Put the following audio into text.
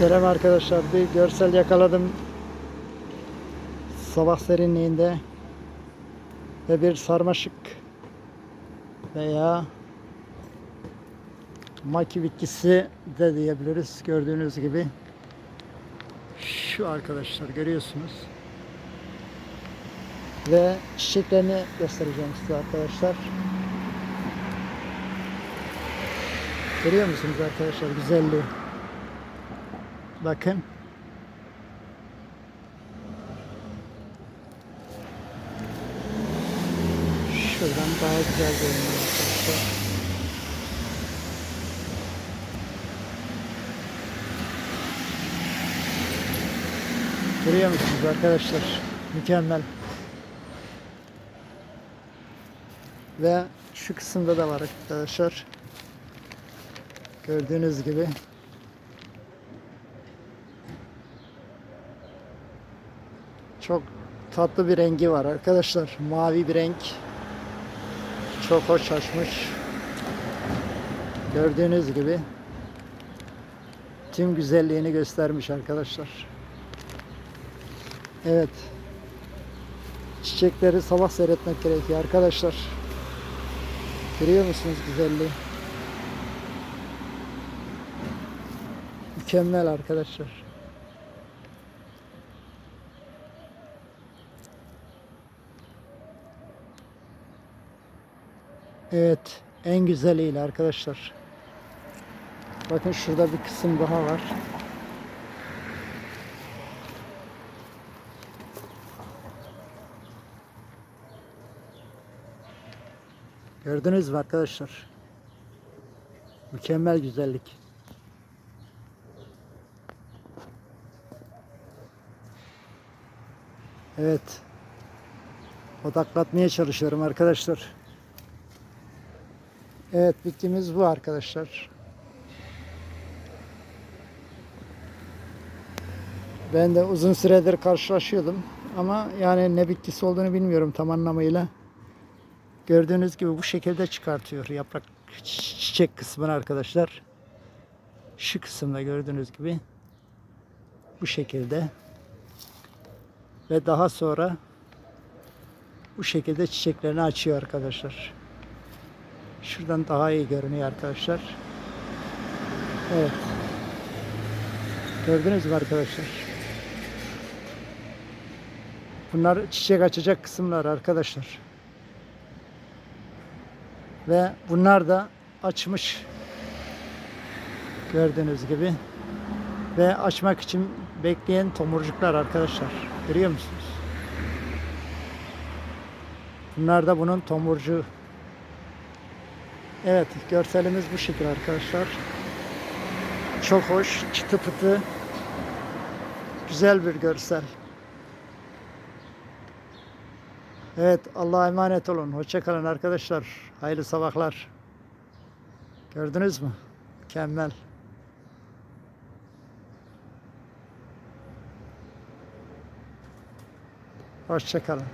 Selam arkadaşlar. Bir görsel yakaladım. Sabah serinliğinde ve bir sarmaşık veya maki bitkisi de diyebiliriz. Gördüğünüz gibi şu arkadaşlar görüyorsunuz. Ve çiçeklerini göstereceğim size arkadaşlar. Görüyor musunuz arkadaşlar güzelliği? Bakın. Şuradan daha güzel görünüyor. Görüyor musunuz arkadaşlar? Mükemmel. Ve şu kısımda da var arkadaşlar. Gördüğünüz gibi. Çok tatlı bir rengi var arkadaşlar. Mavi bir renk. Çok hoş açmış. Gördüğünüz gibi tüm güzelliğini göstermiş arkadaşlar. Evet. Çiçekleri sabah seyretmek gerekiyor arkadaşlar. Görüyor musunuz güzelliği? Mükemmel arkadaşlar. Evet, en güzeliyle arkadaşlar. Bakın şurada bir kısım daha var. Gördünüz mü arkadaşlar? Mükemmel güzellik. Evet. Odaklatmaya çalışıyorum arkadaşlar. Evet bitkimiz bu arkadaşlar. Ben de uzun süredir karşılaşıyordum. Ama yani ne bitkisi olduğunu bilmiyorum tam anlamıyla. Gördüğünüz gibi bu şekilde çıkartıyor yaprak çi- çiçek kısmını arkadaşlar. Şu kısımda gördüğünüz gibi bu şekilde ve daha sonra bu şekilde çiçeklerini açıyor arkadaşlar. Şuradan daha iyi görünüyor arkadaşlar. Evet. Gördünüz mü arkadaşlar? Bunlar çiçek açacak kısımlar arkadaşlar. Ve bunlar da açmış. Gördüğünüz gibi. Ve açmak için bekleyen tomurcuklar arkadaşlar. Görüyor musunuz? Bunlar da bunun tomurcuğu. Evet, görselimiz bu şekil arkadaşlar. Çok hoş, çıtı pıtı. Güzel bir görsel. Evet, Allah'a emanet olun. Hoşça kalın arkadaşlar. Hayırlı sabahlar. Gördünüz mü? Mükemmel. Hoşça kalın.